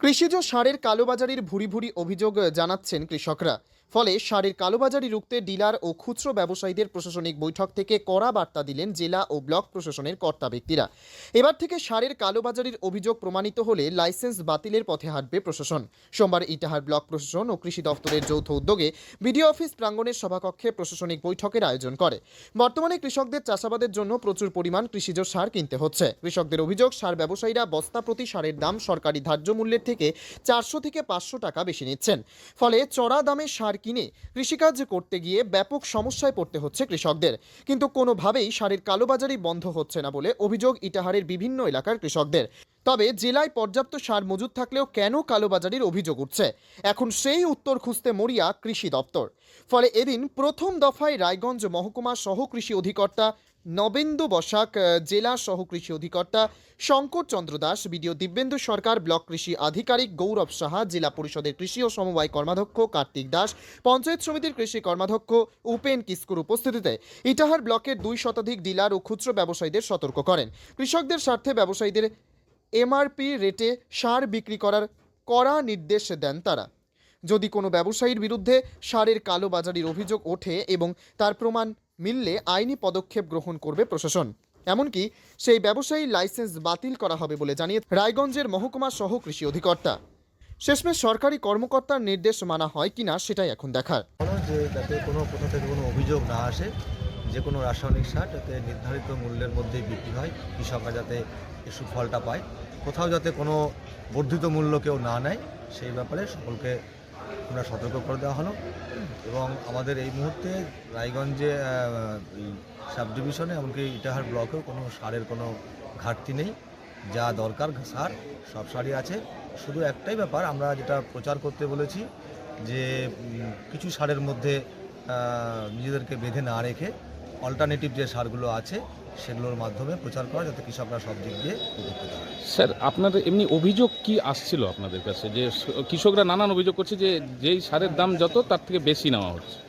কৃষিজ সারের কালোবাজারির ভুরি ভুরি অভিযোগ জানাচ্ছেন কৃষকরা। ফলে সারের কালোবাজারি রুখতে ডিলার ও খুচরো ব্যবসায়ীদের প্রশাসনিক বৈঠক থেকে কড়া বার্তা দিলেন জেলা ও ব্লক প্রশাসনের কর্তা ব্যক্তিরা। এবার থেকে সারের কালোবাজারির অভিযোগ প্রমাণিত হলে লাইসেন্স বাতিলের পথে হাঁটবে প্রশাসন। সোমবার ইটাহার ব্লক প্রশাসন ও কৃষি দফতরের যৌথ উদ্যোগে বিডিও অফিস প্রাঙ্গণের সভাকক্ষে প্রশাসনিক বৈঠকের আয়োজন করে। বর্তমানে কৃষকদের চাষাবাদের জন্য প্রচুর পরিমাণ কৃষিজ সার কিনতে হচ্ছে। কৃষকদের অভিযোগ, সার ব্যবসায়ীরা বস্তা প্রতি সারের দাম সরকারি ধার্য মূল্যের থেকে চারশো থেকে পাঁচশো টাকা বেশি নিচ্ছেন। ফলে চড়া দামে সার কিনে কৃষিকাজ করতে গিয়ে ব্যাপক সমস্যায় পড়তে হচ্ছে কৃষকদের। কিন্তু কোনোভাবেই সারের কালোবাজারি বন্ধ হচ্ছে না বলে অভিযোগ ইটাহারের বিভিন্ন এলাকার কৃষকদের। তবে জেলায় পর্যাপ্ত সার মজুদ থাকলেও কেন কালোবাজারির অভিযোগ উঠছে? এখন সেই উত্তর খুঁজতে মরিয়া কৃষি দপ্তর। ফলে এদিন প্রথম দফায় রায়গঞ্জ মহকুমা সহ কৃষি অধিকর্তা নবেন্দু বসাক জেলা সহ কৃষি অধিকর্তা শঙ্কর চন্দ্র দাস, বিডিও দিব্যেন্দু সরকার, ব্লক কৃষি আধিকারিক গৌরব সাহা, জেলা পরিষদের কৃষি ও সমবায় কর্মাধ্যক্ষ কার্তিক দাস, পঞ্চায়েত সমিতির কৃষি কর্মাধ্যক্ষ উপেন কিস্কুর উপস্থিতিতে ইটাহার ব্লকের দুই শতাধিক ডিলার ও খুচরো ব্যবসায়ীদের সতর্ক করেন। কৃষকদের স্বার্থে ব্যবসায়ীদের এমআরপি রেটে সার বিক্রি করার কড়া নির্দেশ দেন তারা। যদি কোনো ব্যবসায়ীর বিরুদ্ধে সারের কালোবাজারির অভিযোগ ওঠে এবং তার প্রমাণ মিললে আইনি পদক্ষেপ গ্রহণ করবে প্রশাসন। এমনকি সেই ব্যবসায়ী লাইসেন্স বাতিল করা হবে বলে জানিয়ে রায়গঞ্জের মহকুমা সহ কৃষি অধিকর্তা। শেষমেশ সরকারি কর্মকর্তার নির্দেশ মানা হয় কিনা সেটাই এখন দেখার। যে যাতে কোনো কোথা থেকে কোনো অভিযোগ না আসে, যে কোনো রাসায়নিক সার যাতে নির্ধারিত মূল্যের মধ্যেই বিক্রি হয়, কৃষকরা যাতে এর সুফলটা পায়। কোথাও যাতে কোনো বর্ধিত মূল্য কেউ না নেয়, সেই ব্যাপারে সকলকে আমরা সতর্ক করে দেওয়া হলো। এবং আমাদের এই মুহূর্তে রায়গঞ্জে সাব ডিভিশনে, এমনকি ইটাহার ব্লকেও কোনো সারের কোনো ঘাটতি নেই। যা দরকার, সার, সব সারই আছে। শুধু একটাই ব্যাপার, আমরা যেটা প্রচার করতে বলেছি যে কিছু সারের মধ্যে নিজেদেরকে বেঁধে না রেখে অল্টারনেটিভ যে সারগুলো আছে সেগুলোর মাধ্যমে প্রচার করা যাতে কৃষকরা সব দিক দিয়ে উপকৃত হয়। স্যার আপনাদের এমনি অভিযোগ কি আসছিল আপনাদের কাছে? যে কৃষকরা নানান অভিযোগ করছে যে যেই সারের দাম যত, তার থেকে বেশি নেওয়া হচ্ছে।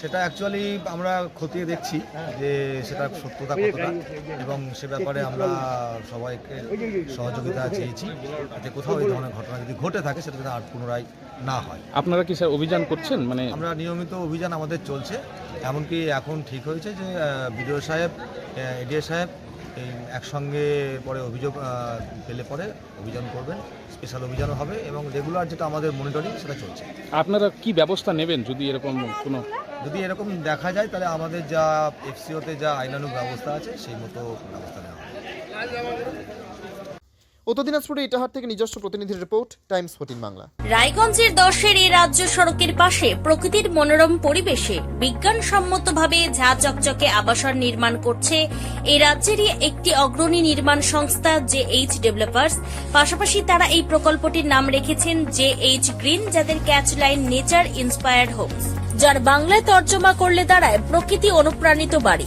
সেটা অ্যাকচুয়ালি আমরা খতিয়ে দেখছি যে সেটা সত্যতা কতটা এবং সে ব্যাপারে আমরা সবাইকে সহযোগিতা চেয়েছি যে কোথাও এই ধরনের ঘটনা যদি ঘটে থাকে সেটা আর পুনরায় না হয়। আপনারা কি স্যার অভিযান করছেন? মানে আমরা নিয়মিত অভিযান আমাদের চলছে। এমনকি এখন ঠিক হয়েছে যে বিডিও সাহেব এডিএ সাহেব একসঙ্গে পরে অভিযোগ পেলে পরে অভিযান করবেন স্পেশাল অভিযানও হবে এবং রেগুলার যেটা আমাদের মনিটরিং সেটা চলছে। আপনারা কি ব্যবস্থা নেবেন যদি এরকম কোনো? যদি এরকম দেখা যায় তাহলে আমাদের যা এফসিওতে যা আইনানুক ব্যবস্থা আছে সেই মতো ব্যবস্থা নেওয়া হবে। নিজস্ব প্রতিনিধির রিপোর্ট রায়গঞ্জের দশের রাজ্য সড়কের পাশে প্রকৃতির মনোরম পরিবেশে আবাসন নির্মাণ করছে এই রাজ্যেরই একটি অগ্রণী নির্মাণ সংস্থা জে এইচ ডেভেলপার্স। পাশাপাশি তারা এই প্রকল্পটির নাম রেখেছেন জে এইচ গ্রিন, যাদের catch line nature inspired homes, যার বাংলায় তর্জমা করলে দাঁড়ায় প্রকৃতি অনুপ্রাণিত বাড়ি।